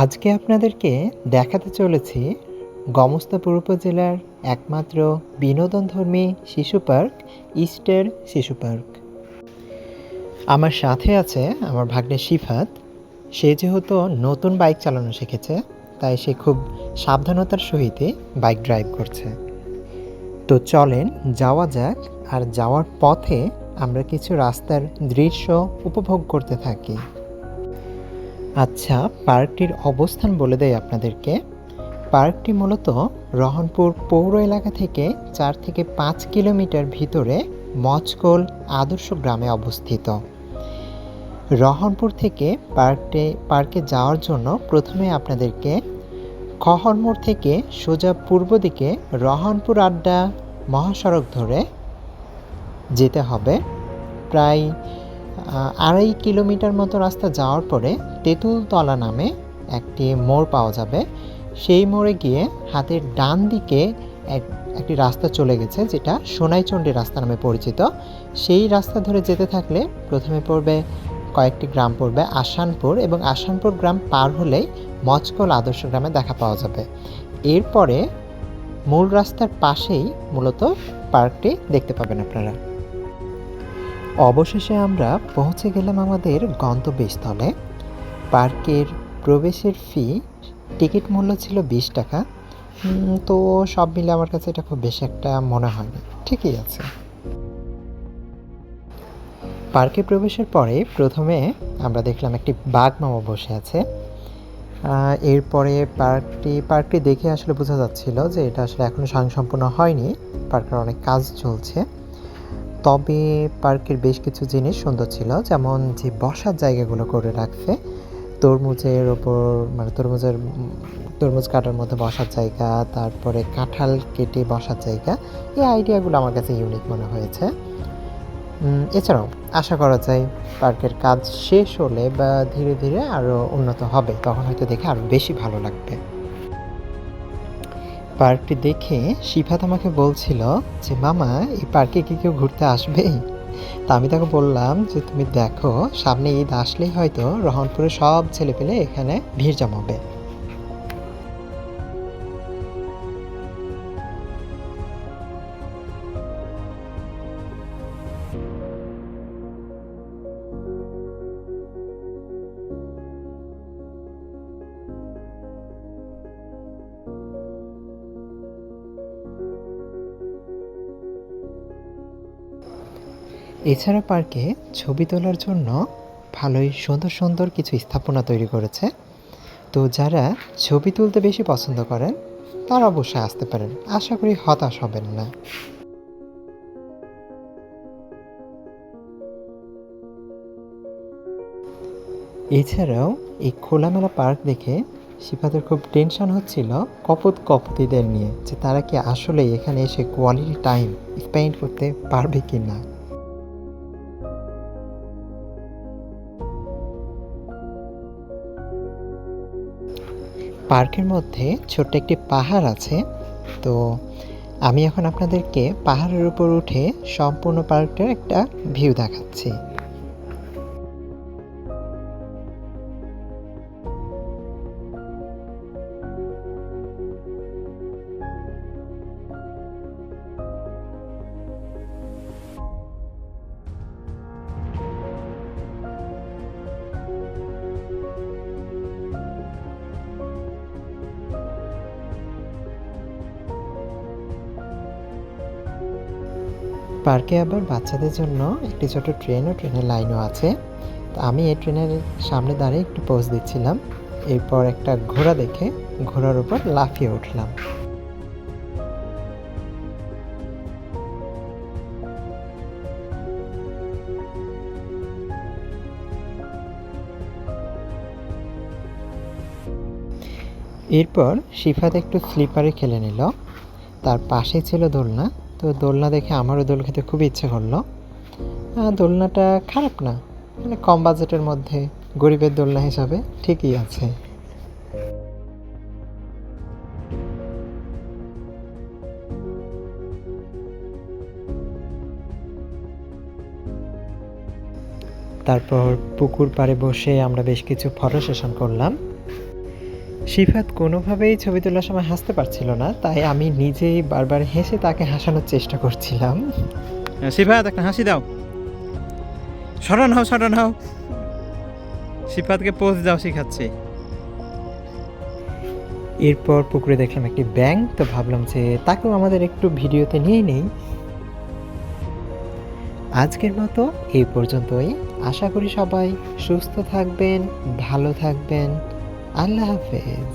আজকে আপনাদেরকে দেখাতে চলেছি গমস্তাপুর উপজেলার একমাত্র বিনোদনধর্মী শিশু পার্ক, ইস্টের শিশু পার্ক। আমার সাথে আছে আমার ভাগ্নে শিফাত। সে যেহেতু নতুন বাইক চালানো শিখেছে, তাই সে খুব সাবধানতার সহিত বাইক ড্রাইভ করছে। তো চলেন যাওয়া যাক, আর যাওয়ার পথে আমরা কিছু রাস্তার দৃশ্য উপভোগ করতে থাকি। আচ্ছা পার্কটির অবস্থান বলে দেয় আপনাদেরকে। পার্কটি মূলত রহনপুর পৌর এলাকা থেকে চার থেকে পাঁচ কিলোমিটার ভিতরে মচকোল আদর্শ গ্রামে অবস্থিত। রহনপুর থেকে পার্কে পার্কে যাওয়ার জন্য প্রথমে আপনাদেরকে খহরমোড় থেকে সোজা পূর্ব দিকে রহনপুর আড্ডা মহাসড়ক ধরে যেতে হবে। প্রায় আড়াই কিলোমিটার মতো রাস্তা যাওয়ার পরে তেঁতুলতলা নামে একটি মোড় পাওয়া যাবে। সেই মোড়ে গিয়ে হাতের ডান দিকে এক, একটি রাস্তা চলে গেছে, যেটা সোনাইচণ্ডী রাস্তা নামে পরিচিত। সেই রাস্তা ধরে যেতে থাকলে প্রথমে পড়বে কয়েকটি গ্রাম পড়বে আসানপুর এবং আসানপুর গ্রাম পার হলেই মচকল আদর্শ গ্রামে দেখা পাওয়া যাবে। এরপরে মূল রাস্তার পাশেই মূলত পার্কটি দেখতে পাবেন আপনারা। অবশেষে আমরা পৌঁছে গেলাম আমাদের গন্তব্যস্থলে। পার্কের প্রবেশের ফি টিকিট মূল্য ছিল বিশ টাকা। তো সব মিলে আমার কাছে এটা খুব বেশি একটা মনে হয়নি ঠিকই আছে। পার্কে প্রবেশের পরে প্রথমে আমরা দেখলাম একটি বাঘ মামা বসে আছে। এরপরে পার্কটি পার্কটি দেখে আসলে বোঝা যাচ্ছিল যে এটা আসলে এখনও স্বয়ংসম্পূর্ণ হয়নি। পার্কের অনেক কাজ চলছে। তবে পার্কের বেশ কিছু জিনিস সুন্দর ছিল, যেমন যে বসার জায়গাগুলো করে রাখছে, তরমুজের ওপর মানে তরমুজের, তরমুজ কাটার মধ্যে বসার জায়গা, তারপরে কাঁঠাল কেটে বসার জায়গা, এই আইডিয়াগুলো আমার কাছে ইউনিক মনে হয়েছে। এছাড়াও আশা করা যায় পার্কের কাজ শেষ হলে বা ধীরে ধীরে আরও উন্নত হবে, তখন হয়তো দেখে আরও বেশি ভালো লাগবে। পার্কটি দেখে শিফাত আমাকে বলছিল যে, মামা, এই পার্কে কি কেউ ঘুরতে আসবে? তা আমি তাকে বললাম যে, তুমি দেখো, সামনে ঈদ আসলেই হয়তো রহনপুরের সব ছেলেপেলে এখানে ভিড় জমাবে। এছাড়া পার্কে ছবি তোলার জন্য ভালোই সুন্দর সুন্দর কিছু স্থাপনা তৈরি করেছে। তো যারা ছবি তুলতে বেশি পছন্দ করেন, তারা অবশ্যই আসতে পারেন। আশা করি হতাশ হবেন না। এছাড়াও এই খোলামেলা পার্ক দেখে শিফাদের খুব টেনশন হচ্ছিল কপত কপতিদের নিয়ে, যে তারা কি আসলে এখানে এসে কোয়ালিটি টাইম স্পেন্ড করতে পারবে কি না পার্কের মধ্যে ছোট্ট একটি পাহাড় আছে। তো আমি এখন আপনাদেরকে পাহাড়ের উপর উঠে সম্পূর্ণ পার্কটার একটা ভিউ দেখাচ্ছি। পার্কে আবার বাচ্চাদের জন্য একটি ছোট ট্রেন ও ট্রেনের লাইনও আছে। তো আমি এই ট্রেনের সামনে দাঁড়িয়ে একটু পোজ দিচ্ছিলাম। এরপর একটা ঘোড়া দেখে ঘোড়ার উপর লাফিয়ে উঠলাম। এরপর শিফাত একটু স্লিপারে খেলে নিল। তার পাশে ছিল দোলনা। তো দোলনা দেখে আমারও দোল খেতে খুব ইচ্ছে করল। দোলনাটা খারাপ না মানে কম বাজেটের মধ্যে, গরিবের দোলনা হিসাবে ঠিকই আছে। তারপর পুকুর পাড়ে বসে আমরা বেশ কিছু ফটো সেশন করলাম। সিফাত কোনোভাবেই ছবি তোলার সময় হাসতে পারছিল না তাই আমি নিজেই বারবার হেসে তাকে হাসানোর চেষ্টা করছিলাম। সিফাত একটা হাসি দাও। সরান হও সরান হও। সিফাতকে পোজ দাও শিখাচ্ছি। এরপর পুকুরে দেখলাম একটি ব্যাং তো ভাবলাম যে তাকেও আমাদের একটু ভিডিওতে নিয়ে নেই। আজকের মতো এই পর্যন্তই। আশা করি সবাই সুস্থ থাকবেন ভালো থাকবেন। আল্লাহ হাফেজ